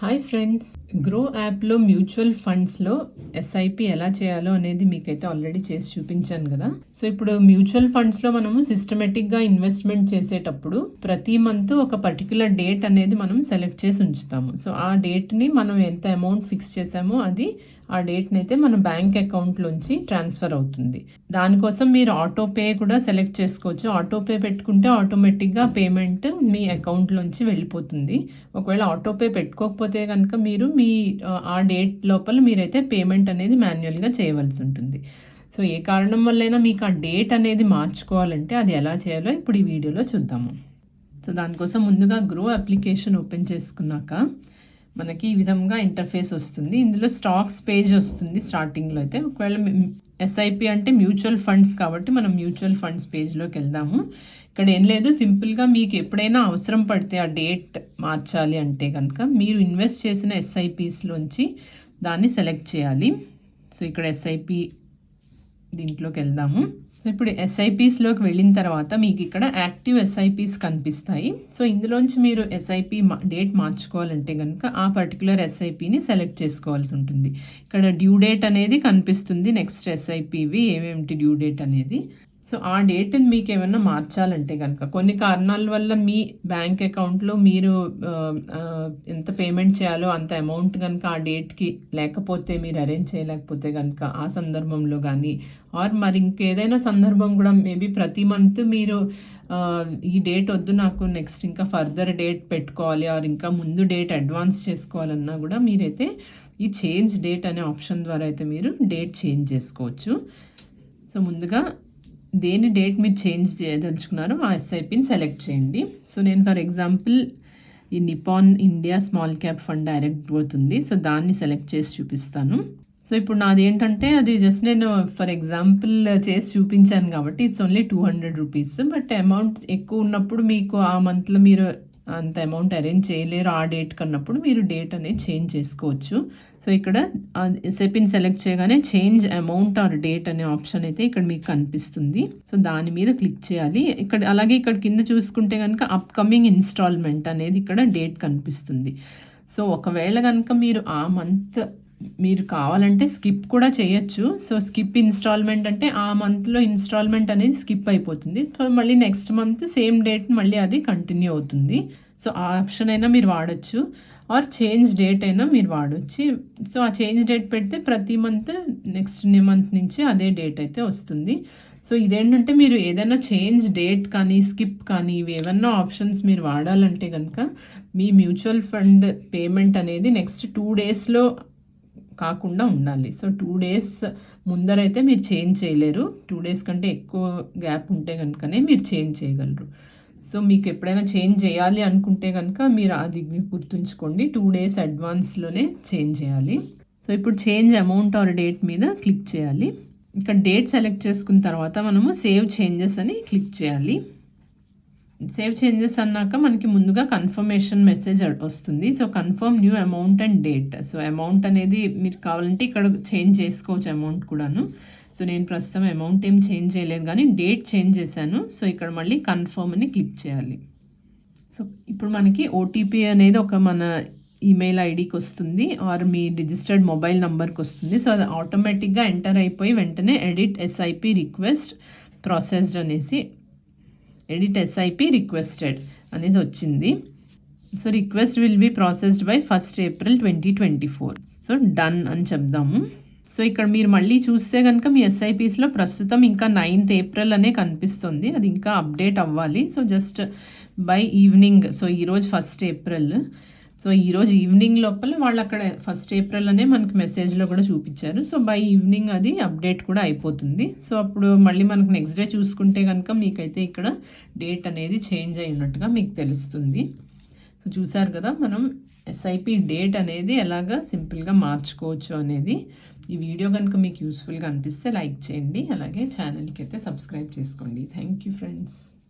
Hi friends. Grow యాప్లో mutual ఫండ్స్లో SIP ఎలా చేయాలో అనేది మీకైతే ఆల్రెడీ చేసి చూపించాను కదా. సో ఇప్పుడు మ్యూచువల్ ఫండ్స్లో మనము సిస్టమేటిక్గా ఇన్వెస్ట్మెంట్ చేసేటప్పుడు ప్రతి మంత్ ఒక పర్టికులర్ డేట్ అనేది మనం సెలెక్ట్ చేసి ఉంచుతాము. సో ఆ డేట్ని మనం ఎంత అమౌంట్ ఫిక్స్ చేసామో అది ఆ డేట్ని అయితే మన బ్యాంక్ అకౌంట్లోంచి ట్రాన్స్ఫర్ అవుతుంది. దానికోసం మీరు ఆటోపే కూడా సెలెక్ట్ చేసుకోవచ్చు. ఆటోపే పెట్టుకుంటే ఆటోమేటిక్గా పేమెంట్ మీ అకౌంట్లోంచి వెళ్ళిపోతుంది. ఒకవేళ ఆటోపే పెట్టుకోకపోతే కనుక మీరు మీ ఆ డేట్ లోపల మీరైతే పేమెంట్ అనేది మాన్యువల్గా చేయవలసి ఉంటుంది. సో ఏ కారణం వల్లైనా మీకు ఆ డేట్ అనేది మార్చుకోవాలంటే అది ఎలా చేయాలో ఇప్పుడు ఈ వీడియోలో చూద్దాము. సో దానికోసం ముందుగా గ్రో అప్లికేషన్ ఓపెన్ చేసుకున్నాక మనకి ఈ విధంగా ఇంటర్ఫేస్ వస్తుంది. ఇందులో స్టాక్స్ పేజ్ వస్తుంది స్టార్టింగ్లో అయితే. ఒకవేళ ఎస్ఐపి అంటే మ్యూచువల్ ఫండ్స్ కాబట్టి మనం మ్యూచువల్ ఫండ్స్ పేజ్లోకి వెళ్దాము. ఇక్కడ ఏం లేదు సింపుల్గా మీకు ఎప్పుడైనా అవసరం పడితే ఆ డేట్ మార్చాలి అంటే కనుక మీరు ఇన్వెస్ట్ చేసిన ఎస్ఐపిస్లోంచి దాన్ని సెలెక్ట్ చేయాలి. సో ఇక్కడ ఎస్ఐపి దీంట్లోకి వెళ్దాము. సో ఇప్పుడు ఎస్ఐపీస్లోకి వెళ్ళిన తర్వాత మీకు ఇక్కడ యాక్టివ్ ఎస్ఐపీస్ కనిపిస్తాయి. సో ఇందులోంచి మీరు ఎస్ఐపి డేట్ మార్చుకోవాలంటే కనుక ఆ పర్టికులర్ ఎస్ఐపిని సెలెక్ట్ చేసుకోవాల్సి ఉంటుంది. ఇక్కడ డ్యూ డేట్ అనేది కనిపిస్తుంది. నెక్స్ట్ ఎస్ఐపివి ఏమేమిటి డ్యూ డేట్ అనేది? సో ఆ డేట్ని మీకు ఏమైనా మార్చాలంటే కనుక కొన్ని కారణాల వల్ల మీ బ్యాంక్ అకౌంట్లో మీరు ఎంత పేమెంట్ చేయాలో అంత అమౌంట్ కనుక ఆ డేట్కి లేకపోతే మీరు అరేంజ్ చేయలేకపోతే కనుక ఆ సందర్భంలో కానీ ఆర్ మరి ఇంకేదైనా సందర్భం కూడా మేబీ ప్రతి మంత్ మీరు ఈ డేట్ వద్దు నాకు నెక్స్ట్ ఇంకా ఫర్దర్ డేట్ పెట్టుకోవాలి ఆర్ ఇంకా ముందు డేట్ అడ్వాన్స్ చేసుకోవాలన్నా కూడా మీరైతే ఈ చేంజ్ డేట్ అనే ఆప్షన్ ద్వారా అయితే మీరు డేట్ చేంజ్ చేసుకోవచ్చు. సో ముందుగా దేని డేట్ మీరు చేంజ్ చేయదలుచుకున్నారో ఆ ఎస్ఐపిని సెలెక్ట్ చేయండి. సో నేను ఫర్ ఎగ్జాంపుల్ ఈ Nippon India small cap fund direct పోతుంది. సో దాన్ని సెలెక్ట్ చేసి చూపిస్తాను. సో ఇప్పుడు నాది ఏంటంటే అది జస్ట్ నేను ఫర్ ఎగ్జాంపుల్ చేసి చూపించాను కాబట్టి it's only two hundred rupees. But amount ఎక్కువ ఉన్నప్పుడు మీకు ఆ మంత్లో మీరు అంత అమౌంట్ అరేంజ్ చేయలేరు ఆ డేట్ కన్నప్పుడు మీరు డేట్ అనేది చేంజ్ చేసుకోవచ్చు. సో ఇక్కడ సెపిన్ సెలెక్ట్ చేయగానే చేంజ్ అమౌంట్ ఆర్ డేట్ అనే ఆప్షన్ అయితే ఇక్కడ మీకు కనిపిస్తుంది. సో దాని మీద క్లిక్ చేయాలి. ఇక్కడ అలాగే ఇక్కడ కింద చూసుకుంటే కనుక అప్కమింగ్ ఇన్స్టాల్మెంట్ అనేది ఇక్కడ డేట్ కనిపిస్తుంది. సో ఒకవేళ కనుక మీరు ఆ మంత్ మీరు కావాలంటే స్కిప్ కూడా చేయొచ్చు. సో స్కిప్ ఇన్స్టాల్మెంట్ అంటే ఆ మంత్లో ఇన్స్టాల్మెంట్ అనేది స్కిప్ అయిపోతుంది. సో మళ్ళీ నెక్స్ట్ మంత్ సేమ్ డేట్ మళ్ళీ అది కంటిన్యూ అవుతుంది. సో ఆ ఆప్షన్ అయినా మీరు వాడచ్చు. ఆర్ చేంజ్ డేట్ అయినా మీరు వాడచ్చు. సో ఆ చేంజ్ డేట్ పెడితే ప్రతి మంత్ నెక్స్ట్ మంత్ నుంచి అదే డేట్ అయితే వస్తుంది. సో ఇదేంటంటే మీరు ఏదైనా చేంజ్ డేట్ కానీ స్కిప్ కానీ ఇవి ఏమన్నా ఆప్షన్స్ మీరు వాడాలంటే కనుక మీ మ్యూచువల్ ఫండ్ పేమెంట్ అనేది నెక్స్ట్ టూ డేస్లో కాకుండా ఉండాలి. సో టూ డేస్ ముందరైతే మీరు చేంజ్ చేయలేరు. టూ డేస్ కంటే ఎక్కువ గ్యాప్ ఉంటే కనుకనే మీరు చేంజ్ చేయగలరు. సో మీకు ఎప్పుడైనా చేంజ్ చేయాలి అనుకుంటే కనుక మీరు అది గుర్తుంచుకోండి. టూ డేస్ అడ్వాన్స్లోనే చేంజ్ చేయాలి. సో ఇప్పుడు చేంజ్ అమౌంట్ ఆర్ డేట్ మీద క్లిక్ చేయాలి. ఇక్కడ డేట్ సెలెక్ట్ చేసుకున్న తర్వాత మనము సేవ్ చేంజెస్ అని క్లిక్ చేయాలి. సేవ్ చేంజెస్ అన్నాక మనకి ముందుగా కన్ఫర్మేషన్ మెసేజ్ వస్తుంది. So confirm new amount and date so amount అనేది మీరు కావాలంటే ఇక్కడ చేంజ్ చేసుకోవచ్చు అమౌంట్ కూడాను. సో నేను ప్రస్తుతం అమౌంట్ ఏం చేంజ్ చేయలేదు కానీ డేట్ చేంజ్ చేశాను. సో ఇక్కడ మళ్ళీ కన్ఫర్మ్ అని క్లిక్ చేయాలి. సో ఇప్పుడు మనకి ఓటీపీ అనేది ఒక మన ఈమెయిల్ ఐడికి వస్తుంది. ఆర్ మీ రిజిస్టర్డ్ మొబైల్ నెంబర్కి వస్తుంది. సో అది ఆటోమేటిక్గా ఎంటర్ అయిపోయి వెంటనే ఎడిట్ ఎస్ఐపి రిక్వెస్ట్ ప్రాసెస్డ్ అనేసి ఎడిట్ ఎస్ఐపి రిక్వెస్టెడ్ అనేది వచ్చింది so request will be processed by first April twenty twenty four so done అని చెప్దాము సో ఇక్కడ మీరు మళ్ళీ చూస్తే కనుక మీ ఎస్ఐపిస్లో ప్రస్తుతం ఇంకా నైన్త్ ఏప్రిల్ అనే కనిపిస్తుంది. అది ఇంకా అప్డేట్ అవ్వాలి. So just by evening so ఈరోజు ఫస్ట్ ఏప్రిల్ సో ఈరోజు ఈవినింగ్ లోపల వాళ్ళు అక్కడ ఫస్ట్ ఏప్రిల్ అనే మనకి మెసేజ్లో కూడా చూపించారు. సో బై ఈవినింగ్ అది అప్డేట్ కూడా అయిపోతుంది. సో అప్పుడు మళ్ళీ మనకు నెక్స్ట్ డే చూసుకుంటే కనుక మీకైతే ఇక్కడ డేట్ అనేది చేంజ్ అయినట్టుగా మీకు తెలుస్తుంది. సో చూసారు కదా మనం ఎస్ఐపి డేట్ అనేది ఎలాగా సింపుల్గా మార్చుకోవచ్చు అనేది ఈ వీడియో కనుక మీకు యూస్ఫుల్గా అనిపిస్తే లైక్ చేయండి. అలాగే ఛానల్కి అయితే సబ్స్క్రైబ్ చేసుకోండి. Thank you friends